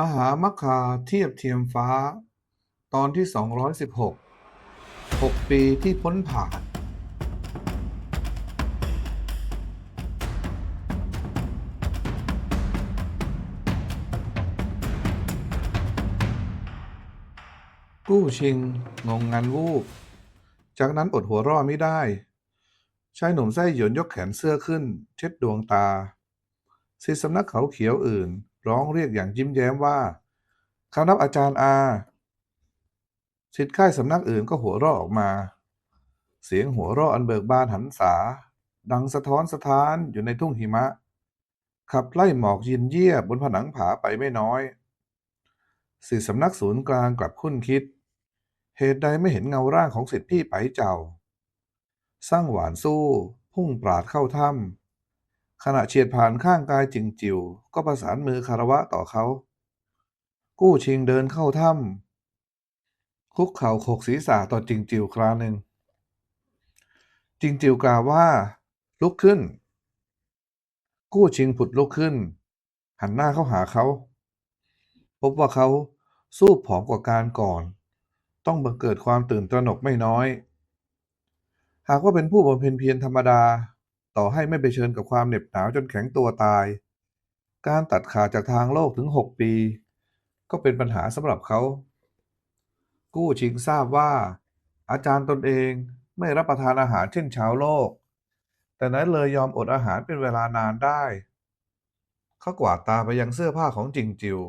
มหามัคคาเทียบเทียมฟ้า ตอนที่ 216 6 ปีที่พ้นผ่าน กู้ชิง งงงันวูบ จากนั้นอดหัวร่อไม่ได้ ชายหนุ่มไส้หยวนยกแขนเสื้อขึ้น เช็ดดวงตาศิสำนักเขาเขียวอื่น ร้องเรียกอย่างยิ้มแย้มว่าคณะอาจารย์อาศิษย์ค่ายสำนักอื่นก็หัวเราะออกมา เสียงหัวเราะอันเบิกบานหันษา ดังสะท้อนสะท้านอยู่ในทุ่งหิมะ ขับไล่หมอกเยินเยียบนผนังผาไปไม่น้อยศิษย์สำนักศูนย์กลางกลับคุ้นคิด เหตุใดไม่เห็นเงาร่างของศิษย์พี่ไปเจ้า สร้างหวานสู้ พุ่งปราดเข้าถ้ำ ขณะเฉียดผ่านข้างกายจิงจิว ก็ประสานมือคารวะต่อเขา กู้ชิงเดินเข้าถ้ำคุกเข่าโขกศีรษะต่อจิงจิวคราหนึ่ง จิงจิวกล่าวว่า ลุกขึ้น กู้ชิงผุดลุกขึ้น หันหน้าเข้าหาเขา พบว่าเขาสู้ผอมกว่าการก่อน ต้องบังเกิดความตื่นตระหนกไม่น้อย หากว่าเป็นผู้บำเพ็ญเพียรธรรมดา ต่อให้ไม่ไปเชิญกับความเหน็บหนาวจนแข็งตัวตาย การตัดขาดจากทางโลกถึงหกปี ก็เป็นปัญหาสำหรับเขา กู้ชิงทราบว่า อาจารย์ตนเองไม่รับประทานอาหารเช่นชาวโลก แต่นั้นเลยยอมอดอาหารเป็นเวลานานได้ เขากวาดตาไปยังเสื้อผ้าของจิงจิว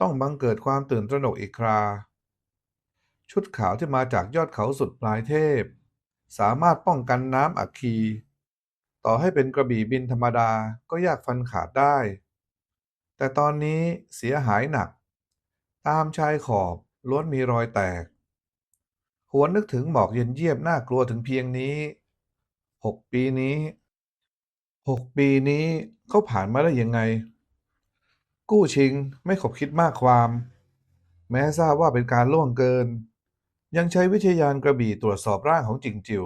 ต้องบังเกิดความตื่นตระหนกอีกครา ชุดขาวที่มาจากยอดเขาสุดปลายเทพ สามารถป้องกันน้ำอัคคี ต่อให้เป็นกระบี่บินธรรมดาก็ยากฟันขาดได้ แต่ตอนนี้เสียหายหนัก ตามชายขอบล้วนมีรอยแตก หวนนึกถึงหมอกเย็นเยียบน่ากลัวถึงเพียงนี้หกปีนี้หกปีนี้เขาผ่านมาได้ยังไง กู้ชิงไม่ขบคิดมากความ แม้ทราบว่าเป็นการล่วงเกิน ยังใช้วิทยานกระบี่ตรวจสอบร่างของจิงจิว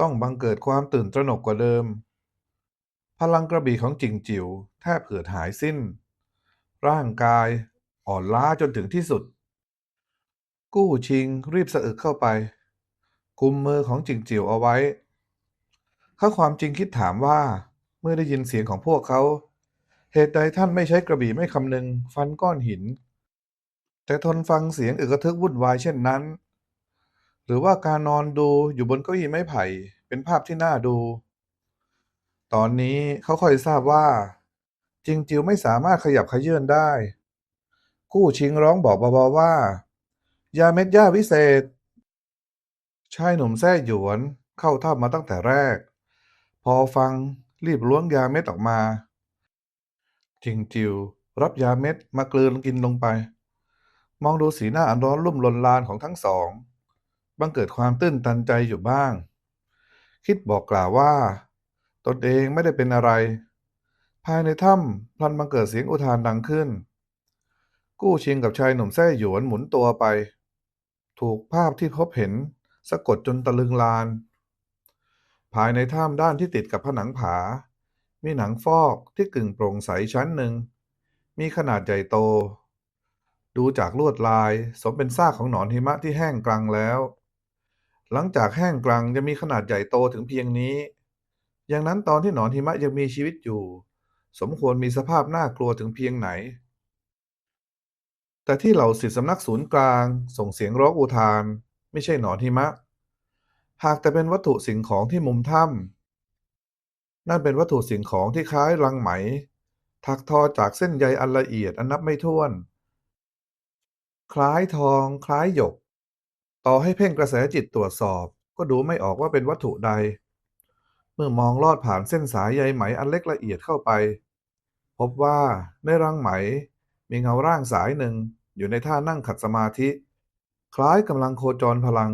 ต้องบังเกิดความตื่นตระหนกกว่าเดิม พลังกระบี่ของจิงจิ๋วแทบเผือดหายสิ้น ร่างกายอ่อนล้าจนถึงที่สุด กู้ชิงรีบสะอึกเข้าไปกุมมือของจิงจิ๋วเอาไว้เขาความจริงคิดถามว่า เมื่อได้ยินเสียงของพวกเขา เหตุใดท่านไม่ใช้กระบี่ไม่คำนึง ฟันก้อนหิน แต่ทนฟังเสียงอึกระทึกวุ่นวายเช่นนั้น หรือว่าการนอนดูอยู่บนเก้าอี้ไม้ไผ่ เป็นภาพที่น่าดู ตอนนี้เขาค่อยทราบว่าจิงจิวไม่สามารถขยับขยื่นได้ กู้ชิงร้องบอกเบาๆว่า ยาเม็ดหญ้าวิเศษ ชายหนุ่มแท้หยวนเข้าถ้ำมาตั้งแต่แรก พอฟังรีบล้วงยาเม็ดออกมาจิงจิวรับยาเม็ดมากลืนกินลงไป มองดูสีหน้าอันร้อนรุ่มลนลานของทั้งสอง บังเกิดความตื้นตันใจอยู่บ้าง คิดบอกกล่าวว่า ตนเองไม่ได้เป็นอะไร ภายในถ้ำพลันบังเกิดเสียงอุทานดังขึ้น กู้ชิงกับชายหนุ่มแท้หยวนหมุนตัวไป ถูกภาพที่พบเห็นสะกดจนตะลึงลาน ภายในถ้ำด้านที่ติดกับผนังผา มีหนังฟอกที่กึ่งโปร่งใสชั้นหนึ่ง มีขนาดใหญ่โตดูจากลวดลายสมเป็นซากของหนอนหิมะที่แห้งกรังแล้ว หลังจากแห้งกรังจะมีขนาดใหญ่โตถึงเพียงนี้ อย่างนั้นตอนที่หนอนหิมะยังมีชีวิตอยู่ สมควรมีสภาพน่ากลัวถึงเพียงไหน แต่ที่เหล่าศิษย์สำนักศูนย์กลางส่งเสียงร้องอุทาน ไม่ใช่หนอนหิมะ หากแต่เป็นวัตถุสิ่งของที่มุมถ้ำนั่นเป็นวัตถุสิ่งของที่คล้ายรังไหม ถักทอจากเส้นใยอันละเอียดอันนับไม่ถ้วน คล้ายทอง คล้ายหยก ต่อให้เพ่งกระแสจิตตรวจสอบ ก็ดูไม่ออกว่าเป็นวัตถุใด เมื่อมองลอดผ่านเส้นสายใยไหมอันเล็กละเอียดเข้าไป พบว่าในรังไหมมีเงาร่างสายหนึ่งอยู่ในท่านั่งขัดสมาธิ คล้ายกำลังโคจรพลัง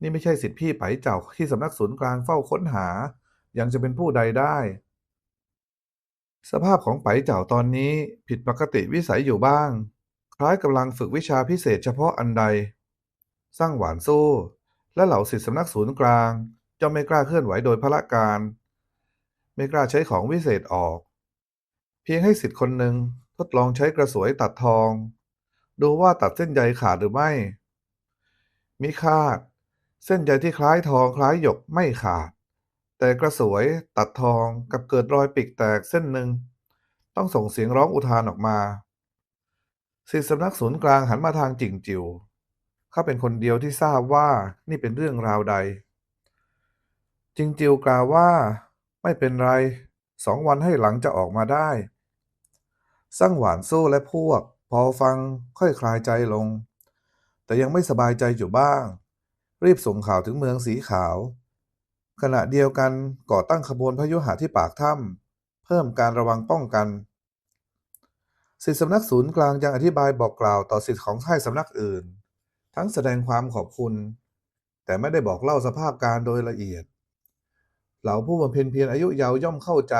นี่ไม่ใช่สิทธิพี่ไผ่เจ้าที่สำนักศูนย์กลางเฝ้าค้นหา ยังจะเป็นผู้ใดได้ สภาพของไผ่เจ้าตอนนี้ผิดปกติวิสัยอยู่บ้าง คล้ายกำลังฝึกวิชาพิเศษเฉพาะอันใด สร้างหวานสู้ และเหล่าศิษย์สำนักศูนย์กลางจะไม่กล้าเคลื่อนไหวโดยพละการ ไม่กล้าใช้ของวิเศษออก เพียงให้สิทธิ์คนหนึ่งทดลองใช้กระสวยตัดทอง ดูว่าตัดเส้นใยขาดหรือไม่ มิคาด เส้นใยที่คล้ายทองคล้ายหยกไม่ขาด แต่กระสวยตัดทองกับเกิดรอยปีกแตกเส้นหนึ่ง ต้องส่งเสียงร้องอุทานออกมาศิษย์สำนักศูนย์กลางหันมาทางจิงจิวเขาเป็นคนเดียวที่ทราบว่านี่เป็นเรื่องราวใด จิงจิวกล่าวว่า ไม่เป็นไรสองวันให้หลังจะออกมาได้ สั่งหวานสู้และพวก พอฟังค่อยคลายใจลง แต่ยังไม่สบายใจอยู่บ้าง รีบส่งข่าวถึงเมืองสีขาว ขณะเดียวกันก่อตั้งขบวนพยุหะที่ปากถ้ำเพิ่มการระวังป้องกันสิทธิสำนักศูนย์กลางยังอธิบายบอกกล่าวต่อสิทธิของค่ายสำนักอื่น ทั้งแสดงความขอบคุณ แต่ไม่ได้บอกเล่าสภาพการโดยละเอียด เหล่าผู้บำเพ็ญเพียรอายุเยาวย่อมเข้าใจ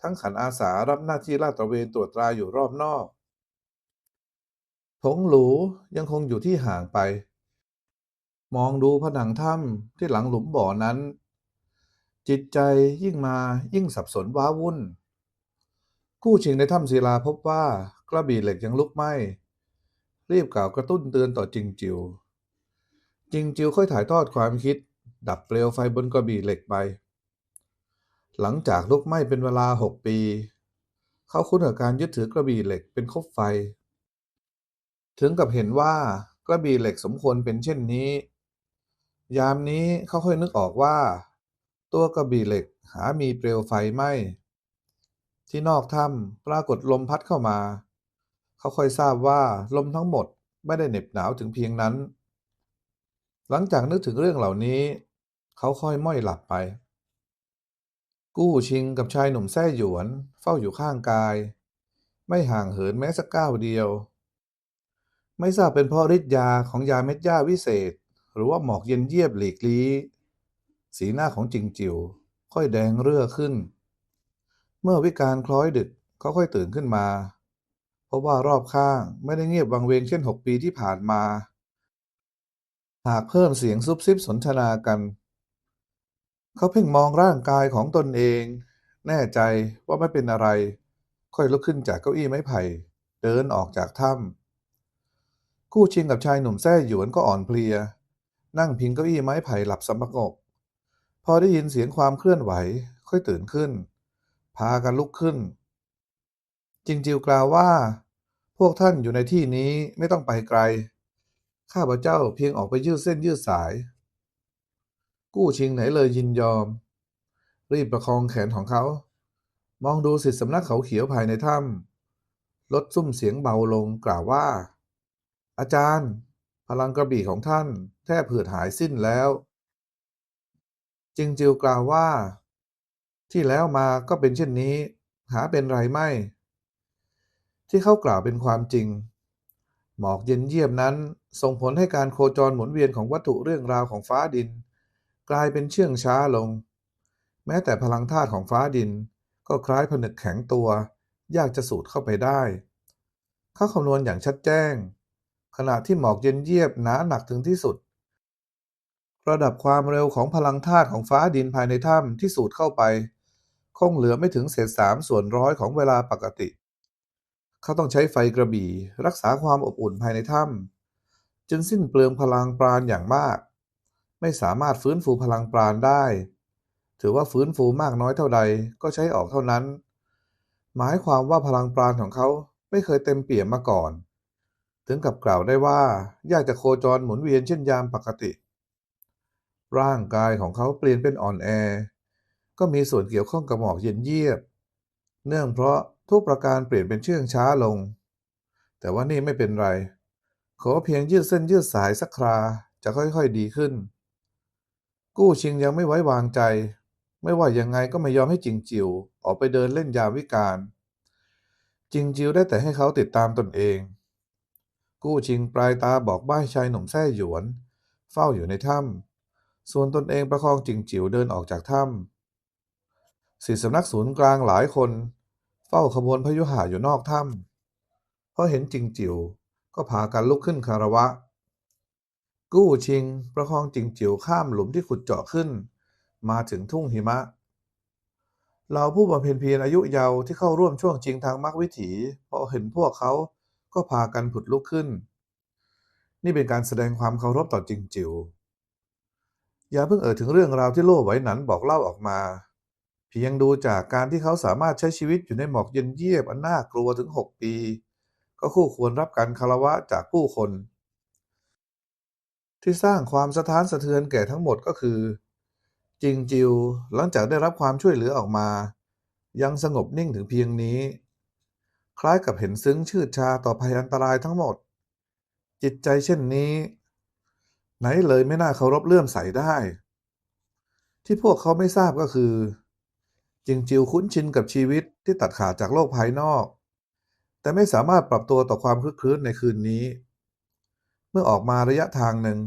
ทั้งขันอาสารับหน้าที่ลาดตระเวนตรวจตราอยู่รอบนอกถงหลูยังคงอยู่ที่ห่างไป มองดูผนังถ้ำที่หลังหลุมบ่อนั้น จิตใจยิ่งมายิ่งสับสนว้าวุ่นกู้ชิงในถ้ำศิลาพบว่ากระบี่เหล็กยังลุกไหม้ รีบกล่าวกระตุ้นเตือนต่อจิงจิว จิงจิวค่อยถ่ายทอดความคิด ดับเปลวไฟบนกระบี่เหล็กไป หลังจากลุกไหม้เป็นเวลาหกปี เขาคุ้นกับการยึดถือกระบี่เหล็กเป็นคบไฟ ถึงกับเห็นว่ากระบี่เหล็กสมควรเป็นเช่นนี้ ยามนี้เขาค่อยนึกออกว่า ตัวกระบี่เหล็กหามีเปลวไฟไหม้ที่นอกถ้ำปรากฏลมพัดเข้ามา เขาค่อยทราบว่าลมทั้งหมดไม่ได้เหน็บหนาวถึงเพียงนั้น หลังจากนึกถึงเรื่องเหล่านี้ เขาค่อยม้อยหลับไป กู้ชิงกับชายหนุ่มแท้หยวน เฝ้าอยู่ข้างกาย ไม่ห่างเหินแม้สักก้าวเดียว ไม่ทราบเป็นเพราะฤทธิ์ยาของยาเม็ดหญ้าวิเศษ หรือว่าหมอกเย็นเยียบหลีกลี้ สีหน้าของจิงจิวค่อยแดงเรื่อขึ้น เมื่อวิการคล้อยดึกเขาค่อยตื่นขึ้นมา เพราะว่ารอบข้างไม่ได้เงียบวังเวงเช่นหกปีที่ผ่านมา หากเพิ่มเสียงซุบซิบสนทนากัน เขาเพ่งมองร่างกายของตนเอง แน่ใจว่าไม่เป็นอะไร ค่อยลุกขึ้นจากเก้าอี้ไม้ไผ่ เดินออกจากถ้ำกู้ชิงกับชายหนุ่มแท้หยวนก็อ่อนเพลีย นั่งพิงเก้าอี้ไม้ไผ่หลับสมงบพอได้ยินเสียงความเคลื่อนไหวค่อยตื่นขึ้น พากันลุกขึ้น จิงจิวกล่าวว่า พวกท่านอยู่ในที่นี้ไม่ต้องไปไกล ข้าพเจ้าเพียงออกไปยืดเส้นยืดสาย กู้ชิงไหนเลยยินยอม รีบประคองแขนของเขา มองดูสิทธิสำนักเขาเขียวภายในถ้ำลดซุ้มเสียงเบาลงกล่าวว่า อาจารย์ พลังกระบี่ของท่านแทบผืดหายสิ้นแล้ว จิงจิวกล่าวว่า ที่แล้วมาก็เป็นเช่นนี้ หาเป็นไรไม่ ที่เขากล่าวเป็นความจริง หมอกเย็นเยียบนั้น ส่งผลให้การโคจรหมุนเวียนของวัตถุเรื่องราวของฟ้าดิน กลายเป็นเชื่องช้าลง แม้แต่พลังธาตุของฟ้าดิน ก็คล้ายผนึกแข็งตัว ยากจะสูดเข้าไปได้ เขาคำนวณอย่างชัดแจ้ง ขณะที่หมอกเย็นเยียบหนาหนักถึงที่สุด ระดับความเร็วของพลังธาตุของฟ้าดินภายในถ้ำที่สูดเข้าไป คงเหลือไม่ถึงเศษสามส่วนร้อยของเวลาปกติ เขาต้องใช้ไฟกระบี่ รักษาความอบอุ่นภายในถ้ำจึงสิ้นเปลืองพลังปราณอย่างมาก ไม่สามารถฟื้นฟูพลังปราณได้ ถือว่าฟื้นฟูมากน้อยเท่าใดก็ใช้ออกเท่านั้น หมายความว่าพลังปราณของเขาไม่เคยเต็มเปี่ยมมาก่อน ถึงกับกล่าวได้ว่ายากจะโคจรหมุนเวียนเช่นยามปกติ ร่างกายของเขาเปลี่ยนเป็นอ่อนแอ ก็มีส่วนเกี่ยวข้องกับหมอกเย็นเยียบ เนื่องเพราะ ทุกประการเปลี่ยนเป็นเชื่องช้าลง แต่ว่านี่ไม่เป็นไร ขอเพียงยืดเส้นยืดสายสักครา จะค่อยๆดีขึ้น กู้ชิงยังไม่ไว้วางใจ ไม่ว่ายังไงก็ไม่ยอมให้จิงจิวออกไปเดินเล่นยามวิกาลจิงจิวได้แต่ให้เขาติดตามตนเอง กู้ชิงปลายตาบอกบ้ายชายหนุ่มแท้หยวน เฝ้าอยู่ในถ้ำส่วนตนเองประคองจิงจิวเดินออกจากถ้ำศิษย์สำนักศูนย์กลางหลายคน เฝ้าขบวนพยุหะอยู่นอกถ้ำเพราะเห็นจิงจิ๋วก็พากันลุกขึ้นคารวะ กู้ชิงประคองจิงจิ๋วข้ามหลุมที่ขุดเจาะขึ้น มาถึงทุ่งหิมะ เราผู้บำเพ็ญเพียรอายุเยาว์ที่เข้าร่วมช่วงชิงทางมรรควิถีพอเห็นพวกเขาก็พากันผุดลุกขึ้น นี่เป็นการแสดงความเคารพต่อจิงจิ๋วอย่าเพิ่งเอ่ยถึงเรื่องราวที่โล่ไหวหนันบอกเล่าออกมา เพียงดูจากการที่เขาสามารถใช้ชีวิตอยู่ในหมอกเย็นเยียบอันน่ากลัวถึงหกปี ก็คู่ควรรับการคารวะจากผู้คน ที่สร้างความสะท้านสะเทือนแก่ทั้งหมดก็คือ จิงจิวหลังจากได้รับความช่วยเหลือออกมา ยังสงบนิ่งถึงเพียงนี้ คล้ายกับเห็นซึ้งชืดชาต่อภัยอันตรายทั้งหมด จิตใจเช่นนี้ ไหนเลยไม่น่าเคารพเลื่อมใสได้ ที่พวกเขาไม่ทราบก็คือ จิงจิวคุ้นชินกับชีวิตที่ตัดขาดจากโลกภายนอก แต่ไม่สามารถปรับตัวต่อความคลึกคลื้นในคืนนี้ เมื่อออกมาระยะทางหนึ่ง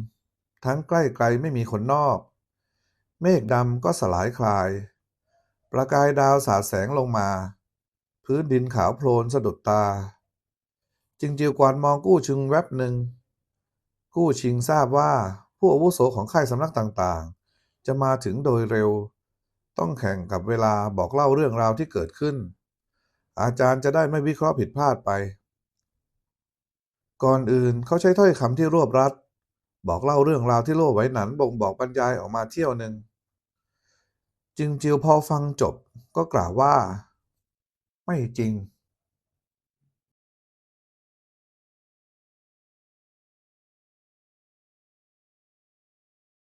ทั้งใกล้ไกลไม่มีคนนอก เมฆดำก็สลายคลาย ประกายดาวสาดแสงลงมา พื้นดินขาวโพลนสะดุดตาจิงจิวกวานมองกู้ชิงแวบหนึ่ง กู้ชิงทราบว่าผู้อาวุโสของค่ายสำนักต่างๆ จะมาถึงโดยเร็ว ต้องแข่งกับเวลาบอกเล่าเรื่องราวที่เกิดขึ้น อาจารย์จะได้ไม่วิเคราะห์ผิดพลาดไป ก่อนอื่นเขาใช้ถ้อยคำที่รวบรัด บอกเล่าเรื่องราวที่โล่ไว้หนันบ่งบอกบรรยายออกมาเที่ยวหนึ่งจิงจิวพอฟังจบก็กล่าวว่า ไม่จริง